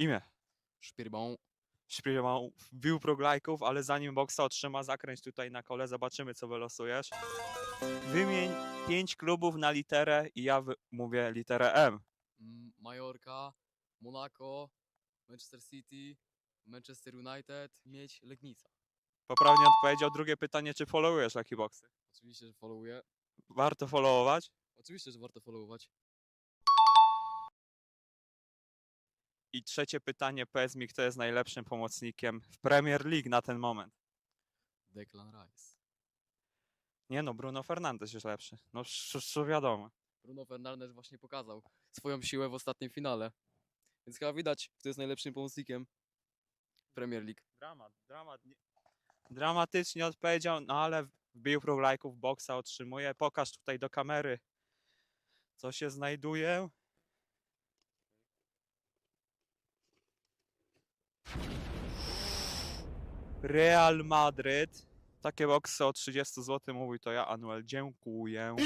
Imię. Szpirbą. Śpiewał, wbił proglajków, ale zanim boksa otrzyma, zakręć tutaj na kole, zobaczymy co wylosujesz. Wymień pięć klubów na literę i ja mówię literę M. Majorka. Monaco. Manchester City. Manchester United. Mieć Legnica. Poprawnie odpowiedział drugie pytanie, czy followujesz Lucky Boxy? Oczywiście, że followuję. Warto followować. Oczywiście, że warto followować. I trzecie pytanie, powiedz mi, kto jest najlepszym pomocnikiem w Premier League na ten moment? Declan Rice. Nie no, Bruno Fernandes jest lepszy. No, co wiadomo. Bruno Fernandes właśnie pokazał swoją siłę w ostatnim finale. Więc chyba widać, kto jest najlepszym pomocnikiem w Premier League. Dramat, dramat. nie- Dramatycznie odpowiedział, no ale wbił proglajków, boksa otrzymuje. Pokaż tutaj do kamery, co się znajduje. Real Madryt. Takie boksy o 30 zł, mówi to ja, Anuel, dziękuję.